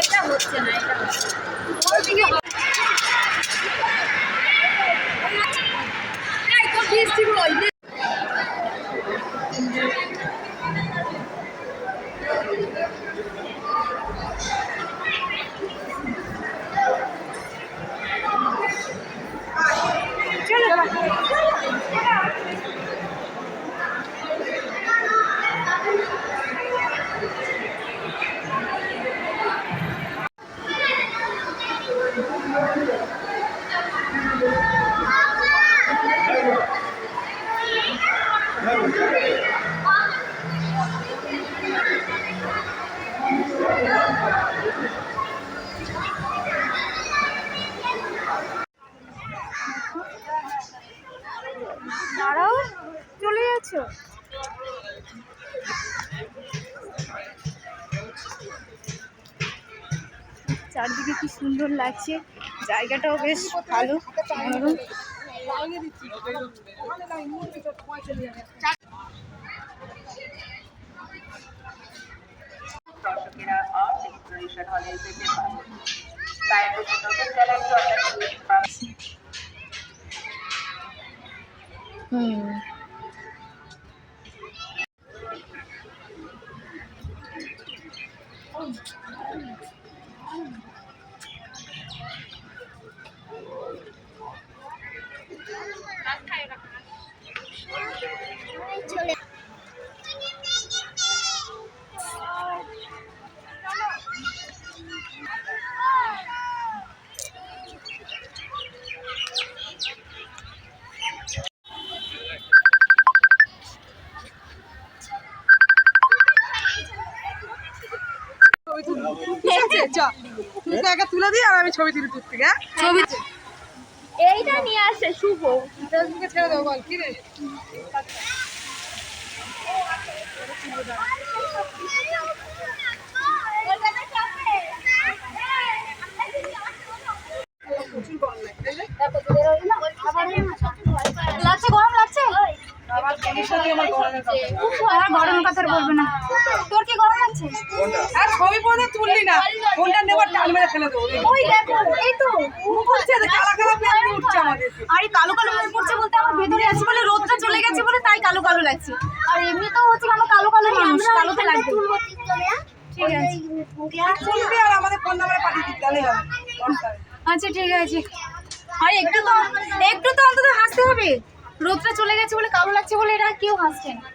এটা হচ্ছে না এটা হচ্ছে দাঁড়াও চলে যাচ্ছ চারদিকে কি সুন্দর লাগছে জায়গাটাও বেশ ভালো মনোরম। দর্শকেরা আর্ট এক্সপ্লোরেশন হলে যেতে পারে তাই নতুন নতুন চ্যালেঞ্জ অর্থাৎ আগে একা তুলে দিই আর আমি ছবি তুলি দূর থেকে হ্যাঁ? ছবি এইটা নিয়ে আসে শুভ। তোকে ছেড়ে দেবো বল কি রে? প্রচুর গরম লাগছে এই যে, লাগছে গরম লাগছে আমার ফোনের সাথে আমার আর গরম কথা বলবে না। তোর কি গরম লাগছে আর ছবি পরে তুললি না। ফোনটা নেবার টান মেরে ফেলে দেবো। ওই দেখো এই তো। মুখ হচ্ছে যে কালা কালা উঠছে আমাদের আরে কালো কালো মনে পড়ছে বলতে আমার ভেতরে আছে বলে রোদটা চলে গেছে বলে তাই কালো কালো লাগছে। আর এমনি তো হচ্ছে আমরা কালো কালো মানুষ কালো তো লাগবে। ঠিক আছে। তুলবি আর আমাদের ফোন নাম্বারে পাঠিয়ে দিতে হবে। আচ্ছা ঠিক আছে। আর একটু তো একটু তো অন্তত হাসতে হবে। রোদটা চলে গেছে বলে কালো লাগছে বলে এরা কেউ হাসছে না।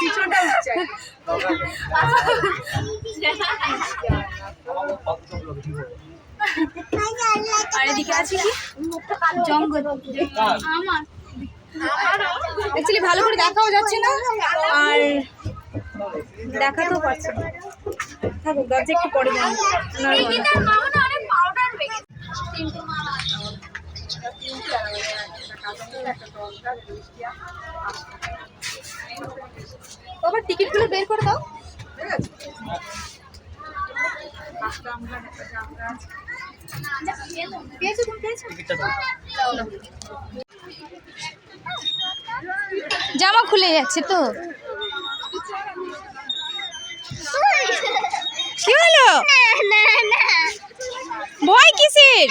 পিছনটা উঠছে আর এদিকে আছে কি? জঙ্গল। আমার। অ্যাকচুয়ালি ভালো করে দেখাও যাচ্ছে না। আর দেখাতেও পারছে না। থাকুক দরজা একটু পরে যান বাবা টিকিটগুলো বের করে দাও। পেয়েছ তুমি পেয়েছ? জামা খুলে যাচ্ছে তো। কি হলো? ভয় কিসের?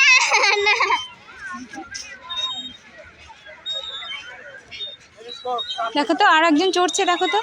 দেখো তো আর একজন চড়ছে দেখো তো।